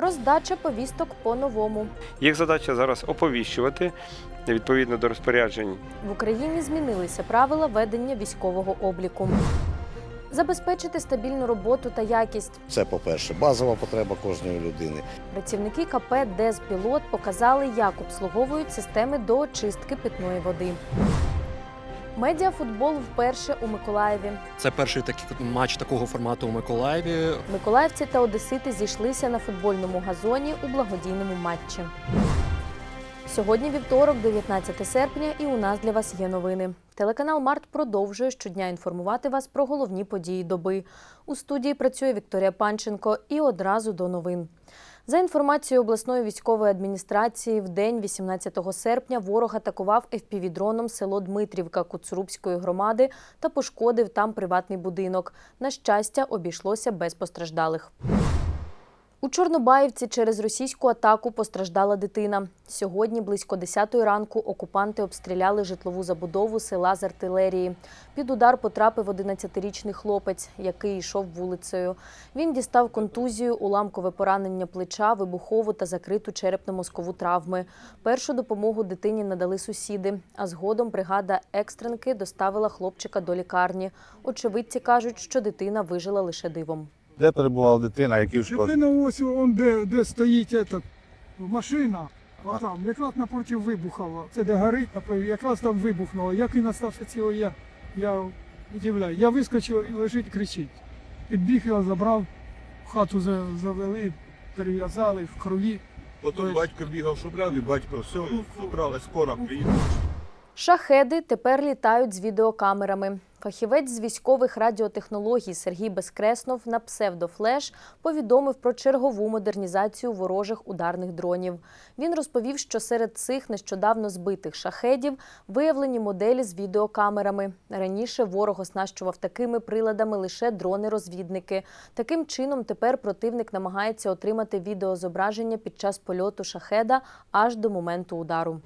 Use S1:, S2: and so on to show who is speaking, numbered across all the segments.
S1: Роздача повісток по-новому.
S2: Їх задача зараз оповіщувати відповідно до розпоряджень
S1: В Україні змінилися правила ведення військового обліку. Забезпечити стабільну роботу та якість.
S3: Це, по-перше, базова потреба кожної людини.
S1: Працівники КП «Дезпілот» показали, як обслуговують системи до очистки питної води. Медіафутбол вперше у Миколаєві.
S4: Це перший такий матч такого формату у Миколаєві.
S1: Миколаївці та одесити зійшлися на футбольному газоні у благодійному матчі. Сьогодні вівторок, 19 серпня, і у нас для вас є новини. Телеканал Март продовжує щодня інформувати вас про головні події доби. У студії працює Вікторія Панченко і одразу до новин. За інформацією обласної військової адміністрації, в день 18 серпня ворог атакував FPV-дроном село Дмитрівка Куцрубської громади та пошкодив там приватний будинок. На щастя, обійшлося без постраждалих. У Чорнобаївці через російську атаку постраждала дитина. Сьогодні близько 10 ранку окупанти обстріляли житлову забудову села з артилерії. Під удар потрапив 11-річний хлопець, який йшов вулицею. Він дістав контузію, уламкове поранення плеча, вибухову та закриту черепно-мозкову травми. Першу допомогу дитині надали сусіди, а згодом бригада екстренки доставила хлопчика до лікарні. Очевидці кажуть, що дитина вижила лише дивом.
S3: Де перебувала дитина, які шкоди?
S5: Дитина ось он де, де стоїть этот, машина, а там якраз напроти вибухала. Це де горить, напевно, якраз там вибухнуло. Як він остався цілий, я, я удивляю. Я вискочив і лежить, кричить. Підбіг його, забрав, хату завели, перев'язали в крові.
S6: Потім батько бігав, шукав, і батько все, брали, скоро приїхав.
S1: Шахеди тепер літають з відеокамерами. Фахівець з військових радіотехнологій Сергій Безкреснов на псевдофлеш повідомив про чергову модернізацію ворожих ударних дронів. Він розповів, що серед цих нещодавно збитих шахедів виявлені моделі з відеокамерами. Раніше ворог оснащував такими приладами лише дрони-розвідники. Таким чином, тепер противник намагається отримати відеозображення під час польоту шахеда аж до моменту удару.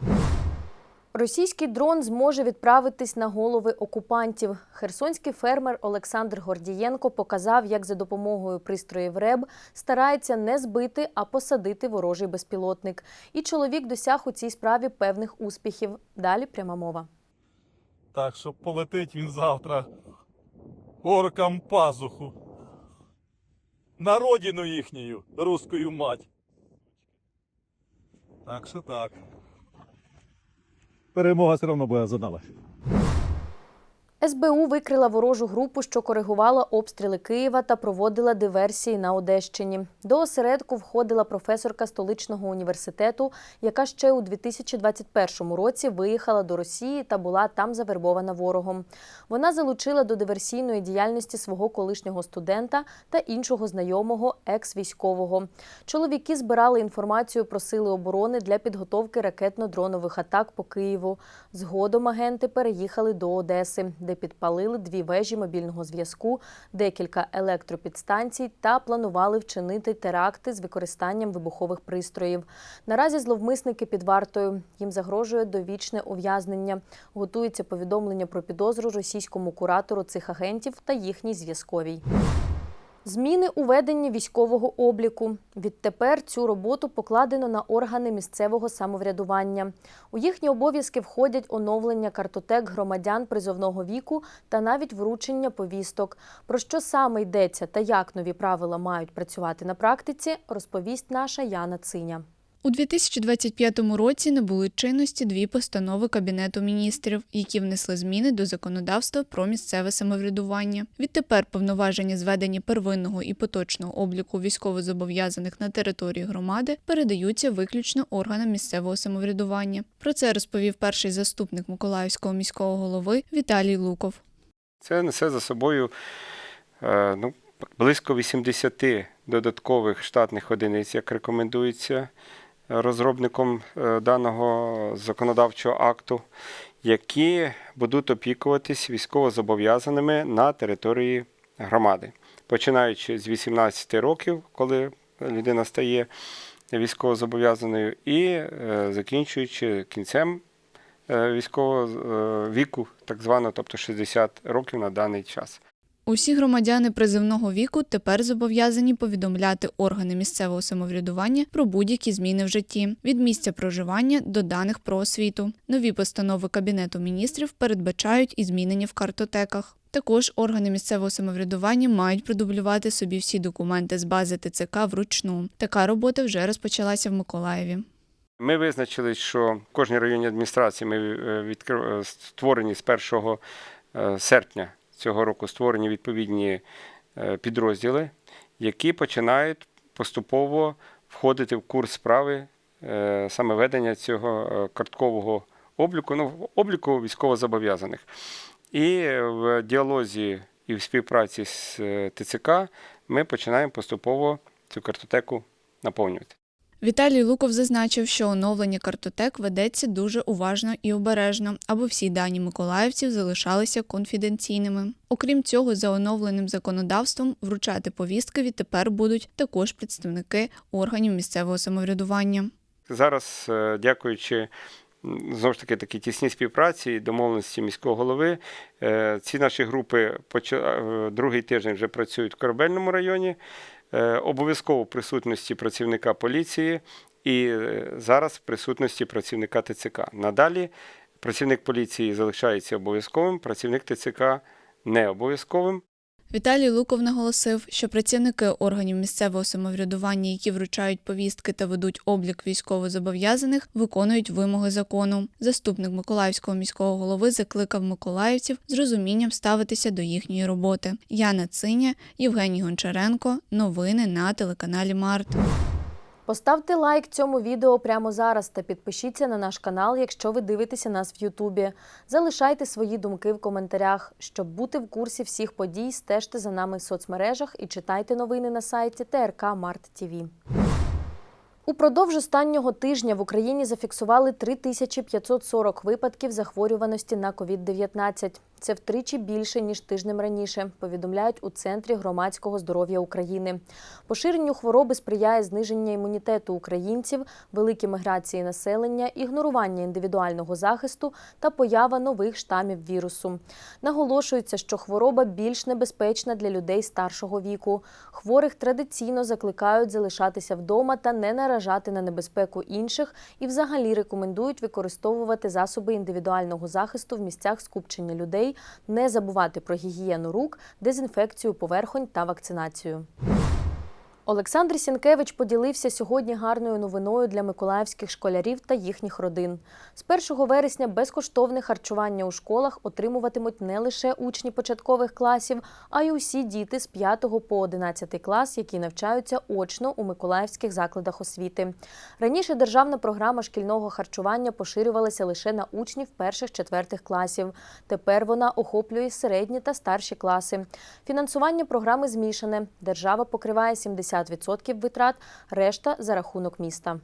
S1: Російський дрон зможе відправитись на голови окупантів. Херсонський фермер Олександр Гордієнко показав, як за допомогою пристроїв РЕБ старається не збити, а посадити ворожий безпілотник. І чоловік досяг у цій справі певних успіхів. Далі пряма мова.
S6: Так що полетить він завтра оркам пазуху. На родину їхню, руською мать. Так що так.
S7: Перемога все одно буде за нами.
S1: СБУ викрила ворожу групу, що коригувала обстріли Києва та проводила диверсії на Одещині. До осередку входила професорка столичного університету, яка ще у 2021 році виїхала до Росії та була там завербована ворогом. Вона залучила до диверсійної діяльності свого колишнього студента та іншого знайомого екс-військового. Чоловіки збирали інформацію про сили оборони для підготовки ракетно-дронових атак по Києву. Згодом агенти переїхали до Одеси, де підпалили дві вежі мобільного зв'язку, декілька електропідстанцій та планували вчинити теракти з використанням вибухових пристроїв. Наразі зловмисники під вартою. Їм загрожує довічне ув'язнення. Готується повідомлення про підозру російському куратору цих агентів та їхній зв'язковій. Зміни у веденні військового обліку. Відтепер цю роботу покладено на органи місцевого самоврядування. У їхні обов'язки входять оновлення картотек громадян призовного віку та навіть вручення повісток. Про що саме йдеться та як нові правила мають працювати на практиці, розповість наша Яна Циня.
S8: У 2025 році набули чинності дві постанови Кабінету міністрів, які внесли зміни до законодавства про місцеве самоврядування. Відтепер повноваження зведення первинного і поточного обліку військовозобов'язаних на території громади передаються виключно органам місцевого самоврядування. Про це розповів перший заступник Миколаївського міського голови Віталій Луков.
S2: Це несе за собою е, ну, близько 80 додаткових штатних одиниць, як рекомендується розробником е, даного законодавчого акту, які будуть опікуватись військовозобов'язаними на території громади. Починаючи з 18 років, коли людина стає військовозобов'язаною, і е, закінчуючи кінцем е, військового віку, так званого, тобто 60 років на даний час.
S8: Усі громадяни призивного віку тепер зобов'язані повідомляти органи місцевого самоврядування про будь-які зміни в житті від місця проживання до даних про освіту. Нові постанови Кабінету міністрів передбачають і змінення в картотеках. Також органи місцевого самоврядування мають продублювати собі всі документи з бази ТЦК вручну. Така робота вже розпочалася в Миколаєві.
S2: Ми визначили, що кожній районній адміністрації ми е, е, створені з 1 е, серпня цього року створені відповідні е, підрозділи, які починають поступово входити в курс справи е, саме ведення цього е, карткового обліку, ну, обліку військовозобов'язаних. І в діалозі і в співпраці з ТЦК ми починаємо поступово цю картотеку наповнювати.
S8: Віталій Луков зазначив, що оновлення картотек ведеться дуже уважно і обережно, аби всі дані миколаївців залишалися конфіденційними. Окрім цього, за оновленим законодавством вручати повістки відтепер будуть також представники органів місцевого самоврядування.
S2: Зараз, е, дякуючи знову ж таки такій тісній співпраці і домовленості міського голови, е, ці наші групи е, другий тиждень вже працюють в корабельному районі. Е, Обов'язково в присутності працівника поліції і е, зараз в присутності працівника ТЦК. Надалі працівник поліції залишається обов'язковим, працівник ТЦК не обов'язковим.
S8: Віталій Луков наголосив, що працівники органів місцевого самоврядування, які вручають повістки та ведуть облік військовозобов'язаних, виконують вимоги закону. Заступник Миколаївського міського голови закликав миколаївців з розумінням ставитися до їхньої роботи. Яна Циня, Євгеній Гончаренко. Новини на телеканалі Март.
S1: Поставте лайк цьому відео прямо зараз та підпишіться на наш канал, якщо ви дивитеся нас в Ютубі. Залишайте свої думки в коментарях. Щоб бути в курсі всіх подій, стежте за нами в соцмережах і читайте новини на сайті ТРК Март ТІВІ. Упродовж останнього тижня в Україні зафіксували 3540 випадків захворюваності на COVID-19. Це втричі більше ніж тижнем раніше, повідомляють у центрі громадського здоров'я України. Поширенню хвороби сприяє зниження імунітету українців, великі міграції населення, ігнорування індивідуального захисту та поява нових штамів вірусу. Наголошується, що хвороба більш небезпечна для людей старшого віку. Хворих традиційно закликають залишатися вдома та не наражати на небезпеку інших і взагалі рекомендують використовувати засоби індивідуального захисту в місцях скупчення людей, не забувати про гігієну рук, дезінфекцію поверхонь та вакцинацію. Олександр Сінкевич поділився сьогодні гарною новиною для миколаївських школярів та їхніх родин. З 1 вересня безкоштовне харчування у школах отримуватимуть не лише учні початкових класів, а й усі діти з 5 по 11 клас, які навчаються очно у миколаївських закладах освіти. Раніше державна програма шкільного харчування поширювалася лише на учнів перших-четвертих класів. Тепер вона охоплює середні та старші класи. Фінансування програми змішане. Держава покриває 70% витрат, решта за рахунок міста.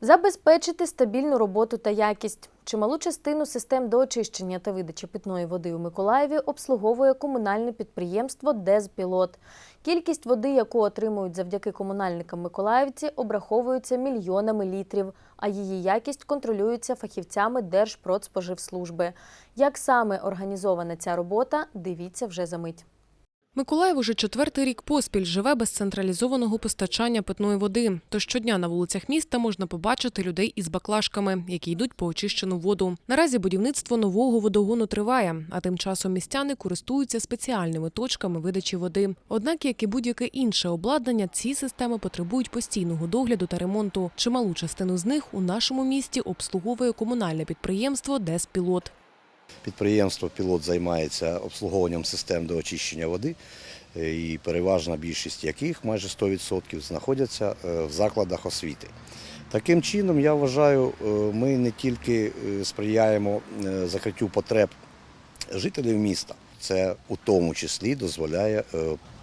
S1: Забезпечити стабільну роботу та якість. Чималу частину систем до очищення та видачі питної води у Миколаєві обслуговує комунальне підприємство Дезпілот. Кількість води, яку отримують завдяки комунальникам миколаївці, обраховується мільйонами літрів, а її якість контролюється фахівцями Держпродспоживслужби. Як саме організована ця робота, дивіться вже за мить.
S7: Миколаїв уже четвертий рік поспіль живе без централізованого постачання питної води. Тож щодня на вулицях міста можна побачити людей із баклажками, які йдуть по очищену воду. Наразі будівництво нового водогону триває, а тим часом містяни користуються спеціальними точками видачі води. Однак, як і будь-яке інше обладнання, ці системи потребують постійного догляду та ремонту. Чималу частину з них у нашому місті обслуговує комунальне підприємство Деспілот.
S3: Підприємство Пілот займається обслуговуванням систем до очищення води, е, і переважна більшість яких, майже 100%, знаходяться е, в закладах освіти. Таким чином, я вважаю, е, ми не тільки сприяємо закриттю потреб жителів міста, це у тому числі дозволяє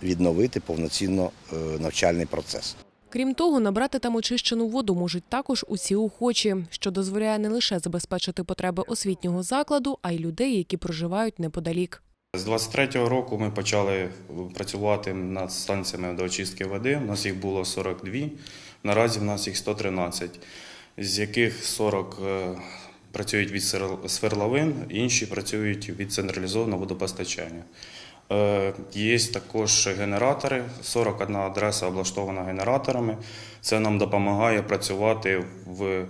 S3: відновити повноцінно навчальний процес.
S7: Крім того, набрати там очищену воду можуть також усі охочі, що дозволяє не лише забезпечити потреби освітнього закладу, а й людей, які проживають неподалік.
S9: З 23-го року ми почали працювати над станціями до очистки води. У нас їх було 42, наразі в нас їх 113, з яких 40 е, працюють від сверловин, інші працюють від централізованого водопостачання. Е, Є також генератори, 41 адреса облаштована генераторами. Це нам допомагає працювати в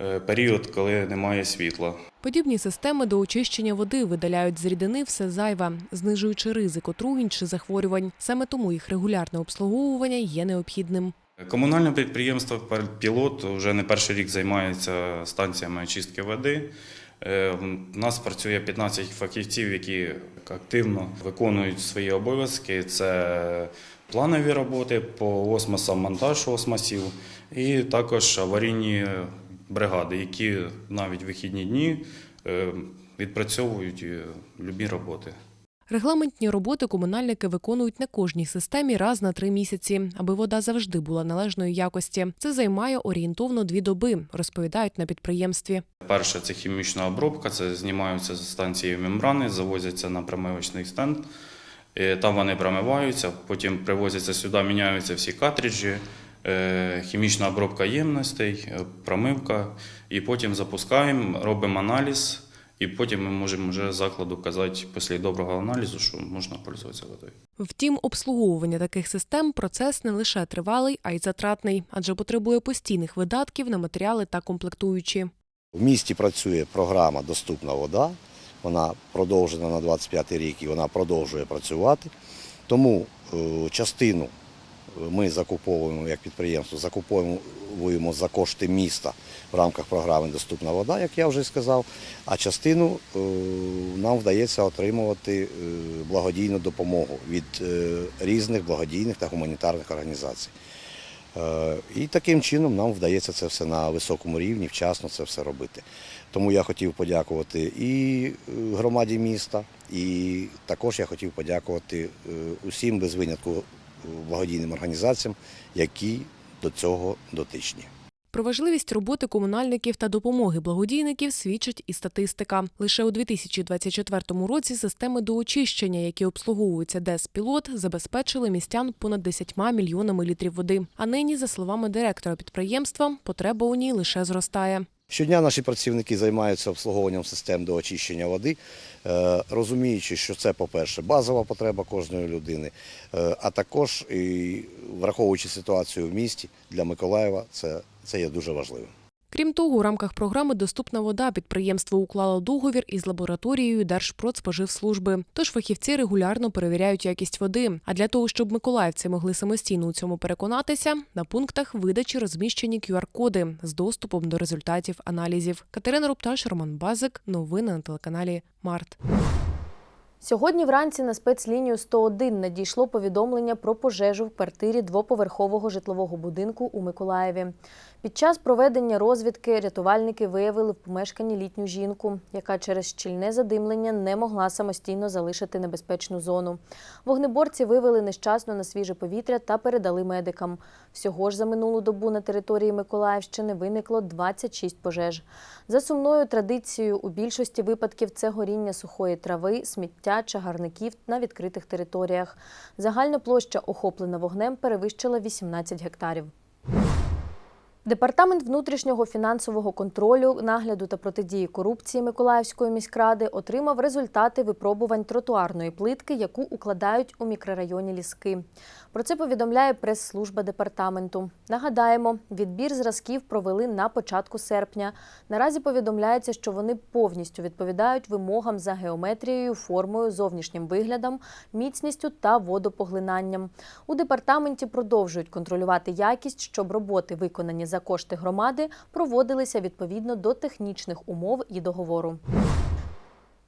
S9: е, період, коли немає світла.
S7: Подібні системи до очищення води видаляють з рідини все зайве, знижуючи ризик отруєнь чи захворювань. Саме тому їх регулярне обслуговування є необхідним.
S9: Комунальне підприємство «Пілот» вже не перший рік займається станціями очистки води. Е, У нас працює 15 фахівців, які активно виконують свої обов'язки. Це планові роботи по осмосам, монтаж осмосів і також аварійні бригади, які навіть вихідні дні е, відпрацьовують е, любі роботи.
S7: Регламентні роботи комунальники виконують на кожній системі раз на три місяці, аби вода завжди була належної якості. Це займає орієнтовно дві доби, розповідають на підприємстві.
S9: Перше це хімічна обробка, це знімаються з станції мембрани, завозяться на промивочний стенд. Е, Там вони промиваються, потім привозяться сюди, міняються всі картриджі, е, хімічна обробка ємностей, промивка, і потім запускаємо, робимо аналіз, і потім ми можемо вже закладу казати після доброго аналізу, що можна пользуватися водою.
S7: Втім, обслуговування таких систем процес не лише тривалий, а й затратний, адже потребує постійних видатків на матеріали та комплектуючі.
S3: В місті працює програма Доступна вода. Вона продовжена на 25 рік і вона продовжує працювати. Тому е, частину ми закуповуємо як підприємство, закуповуємо за кошти міста в рамках програми Доступна вода, як я вже сказав. А частину е, нам вдається отримувати е, благодійну допомогу від е, різних благодійних та гуманітарних організацій. І таким чином нам вдається це все на високому рівні, вчасно це все робити. Тому я хотів подякувати і громаді міста, і також я хотів подякувати усім без винятку благодійним організаціям, які до цього дотичні.
S7: Про важливість роботи комунальників та допомоги благодійників свідчить і статистика. Лише у 2024 році системи до очищення, які обслуговуються ДЕС «Пілот», забезпечили містян понад 10 мільйонами літрів води. А нині, за словами директора підприємства, потреба у ній лише зростає.
S3: Щодня наші працівники займаються обслуговуванням систем до очищення води, е, розуміючи, що це, по-перше, базова потреба кожної людини, е, а також і враховуючи ситуацію в місті для Миколаєва, це, це є дуже важливим.
S7: Крім того, у рамках програми Доступна вода підприємство уклало договір із лабораторією Держпродспоживслужби. Тож фахівці регулярно перевіряють якість води. А для того, щоб миколаївці могли самостійно у цьому переконатися, на пунктах видачі розміщені QR-коди з доступом до результатів аналізів. Катерина Рупташ, Роман Базик. Новини на телеканалі Март.
S1: Сьогодні вранці на спецлінію 101 надійшло повідомлення про пожежу в квартирі двоповерхового житлового будинку у Миколаєві. Під час проведення розвідки рятувальники виявили в помешканні літню жінку, яка через щільне задимлення не могла самостійно залишити небезпечну зону. Вогнеборці вивели нещасну на свіже повітря та передали медикам. Всього ж за минулу добу на території Миколаївщини виникло 26 пожеж. За сумною традицією у більшості випадків це горіння сухої трави, сміття, чагарників на відкритих територіях. Загальна площа, охоплена вогнем, перевищила 18 гектарів. Департамент внутрішнього фінансового контролю, нагляду та протидії корупції Миколаївської міськради отримав результати випробувань тротуарної плитки, яку укладають у мікрорайоні Ліски. Про це повідомляє прес-служба департаменту. Нагадаємо, відбір зразків провели на початку серпня. Наразі повідомляється, що вони повністю відповідають вимогам за геометрією, формою, зовнішнім виглядом, міцністю та водопоглинанням. У департаменті продовжують контролювати якість, щоб роботи, виконані за кошти громади, проводилися відповідно до технічних умов і договору.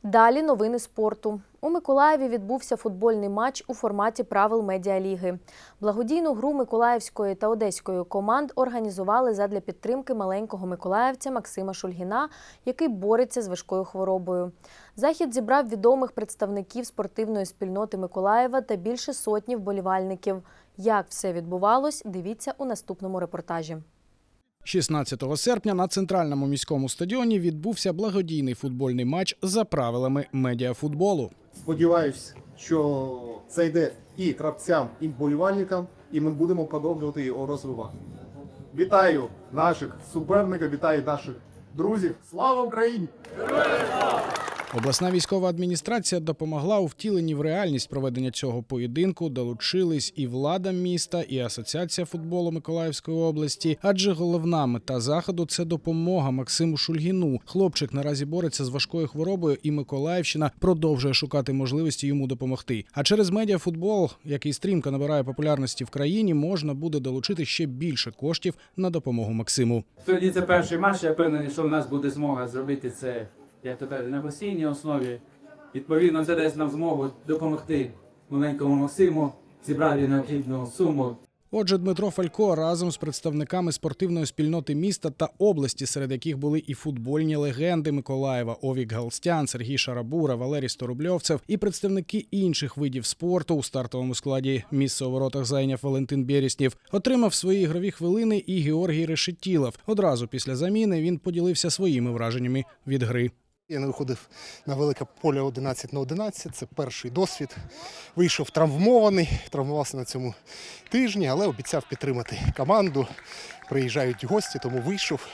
S1: Далі новини спорту. У Миколаєві відбувся футбольний матч у форматі правил медіаліги. Благодійну гру Миколаївської та Одеської команд організували задля підтримки маленького миколаївця Максима Шульгіна, який бореться з важкою хворобою. Захід зібрав відомих представників спортивної спільноти Миколаєва та більше сотні вболівальників. Як все відбувалось, дивіться у наступному репортажі.
S10: 16 серпня на центральному міському стадіоні відбувся благодійний футбольний матч за правилами медіафутболу.
S11: Сподіваюсь, що це йде і гравцям, і вболівальникам, і ми будемо продовжувати його розвивати. Вітаю наших суперників, вітаю наших друзів. Слава Україні!
S10: Обласна військова адміністрація допомогла у втіленні в реальність проведення цього поєдинку. Долучились і влада міста, і асоціація футболу Миколаївської області. Адже головна мета заходу це допомога Максиму Шульгіну. Хлопчик наразі бореться з важкою хворобою, і Миколаївщина продовжує шукати можливості йому допомогти. А через медіафутбол, який стрімко набирає популярності в країні, можна буде долучити ще більше коштів на допомогу Максиму.
S12: Сьогодні це перший матч. Я впевнений, що в нас буде змога зробити це як то кажуть, на постійній основі. Відповідно, це дасть нам змогу допомогти маленькому Максиму зібрати необхідну суму
S10: Отже, Дмитро Фалько разом з представниками спортивної спільноти міста та області, серед яких були і футбольні легенди Миколаєва, Овік Галстян, Сергій Шарабура, Валерій Сторубльовцев і представники інших видів спорту у стартовому складі місце у воротах зайняв Валентин Беріснів. Отримав свої ігрові хвилини і Георгій Решетілов. Одразу після заміни він поділився своїми враженнями від гри.
S13: Я не виходив на велике поле 11 на 11. Це перший досвід. Вийшов травмований, травмувався на цьому тижні, але обіцяв підтримати команду. Приїжджають гості, тому вийшов.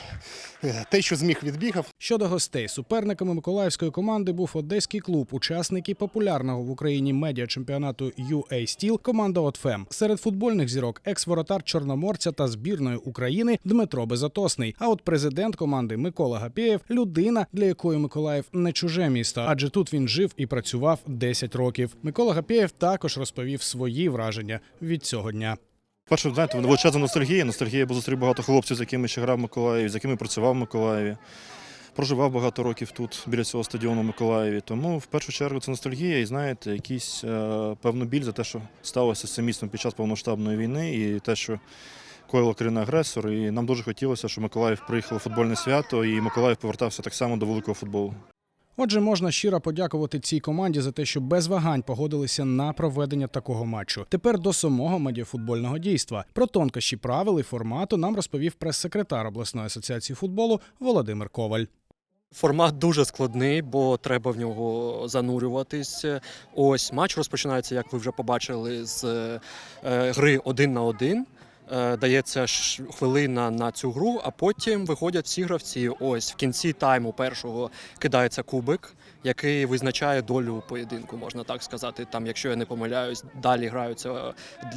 S13: Е, Те, що зміг, відбігав.
S10: Щодо гостей, суперниками миколаївської команди був одеський клуб, учасники популярного в Україні медіа чемпіонату UA Steel команда Отфем. Серед футбольних зірок екс-воротар Чорноморця та збірної України Дмитро Безотосний. А от президент команди Микола Гапєєв людина, для якої Миколаїв не чуже місто, адже тут він жив і працював 10 років. Микола Гапєєв також розповів свої враження від цього дня.
S14: Перше, знаєте, величезна ностальгія. Ностальгія, бо зустрів багато хлопців, з якими ще грав в Миколаєві, з якими працював в Миколаєві. Проживав багато років тут, біля цього стадіону в Миколаєві. Тому в першу чергу це ностальгія і, знаєте, якийсь е, певну біль за те, що сталося з цим містом під час повноштабної війни, і те, що коїло країна агресор. І нам дуже хотілося, щоб Миколаїв приїхало футбольне свято, і Миколаїв повертався так само до великого футболу.
S10: Отже, можна щиро подякувати цій команді за те, що без вагань погодилися на проведення такого матчу. Тепер до самого медіафутбольного дійства. Про тонкощі правил і формату нам розповів прес-секретар обласної асоціації футболу Володимир Коваль.
S4: Формат дуже складний, бо треба в нього занурюватись. Ось матч розпочинається, як ви вже побачили, з е, гри один на один. Е, Дається хвилина на цю гру, а потім виходять всі гравці. Ось в кінці тайму першого кидається кубик, який визначає долю поєдинку, можна так сказати. Там, якщо я не помиляюсь, далі граються,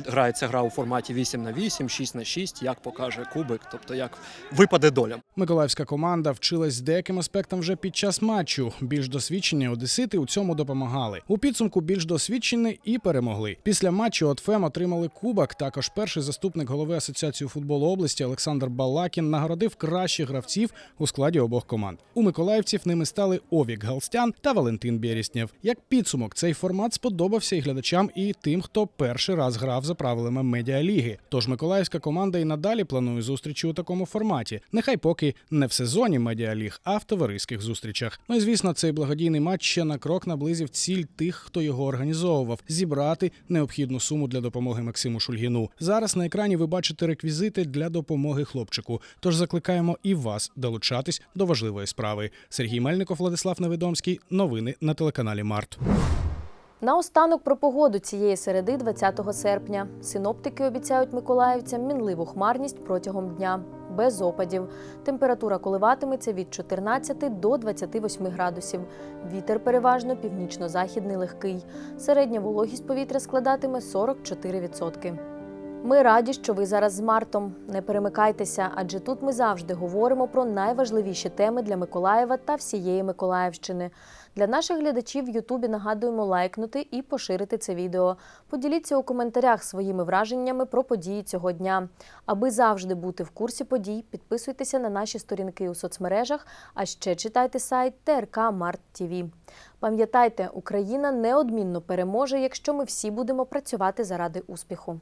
S4: грається гра у форматі 8 на 8, 6 на 6, як покаже кубик, тобто як випаде доля.
S10: Миколаївська команда вчилась деяким аспектам вже під час матчу. Більш досвідчені одесити у цьому допомагали. У підсумку більш досвідчені і перемогли. Після матчу Отфем отримали кубок. Також перший заступник голови асоціації футболу області Олександр Балакін нагородив кращих гравців у складі обох команд. У миколаївців ними стали Овік Галстян та Валентин Беріснєв. Як підсумок, цей формат сподобався і глядачам, і тим, хто перший раз грав за правилами медіаліги. Тож миколаївська команда і надалі планує зустрічі у такому форматі. Нехай поки не в сезоні медіаліг, а в товариських зустрічах. Ну і звісно, цей благодійний матч ще на крок наблизив ціль тих, хто його організовував зібрати необхідну суму для допомоги Максиму Шульгіну. Зараз на екрані ви бачите реквізити для допомоги хлопчику. Тож закликаємо і вас долучатись до важливої справи. Сергій Мельников, Владислав Невідомський. Новини на телеканалі Март.
S1: Наостанок про погоду цієї середи, 20 серпня. Синоптики обіцяють миколаївцям мінливу хмарність протягом дня, без опадів. Температура коливатиметься від 14 до 28 градусів. Вітер переважно північно-західний легкий. Середня вологість повітря складатиме 44%. Ми раді, що ви зараз з Мартом. Не перемикайтеся, адже тут ми завжди говоримо про найважливіші теми для Миколаєва та всієї Миколаївщини. Для наших глядачів в Ютубі нагадуємо лайкнути і поширити це відео. Поділіться у коментарях своїми враженнями про події цього дня. Аби завжди бути в курсі подій, підписуйтеся на наші сторінки у соцмережах, а ще читайте сайт ТРК Март ТВ. Пам'ятайте, Україна неодмінно переможе, якщо ми всі будемо працювати заради успіху.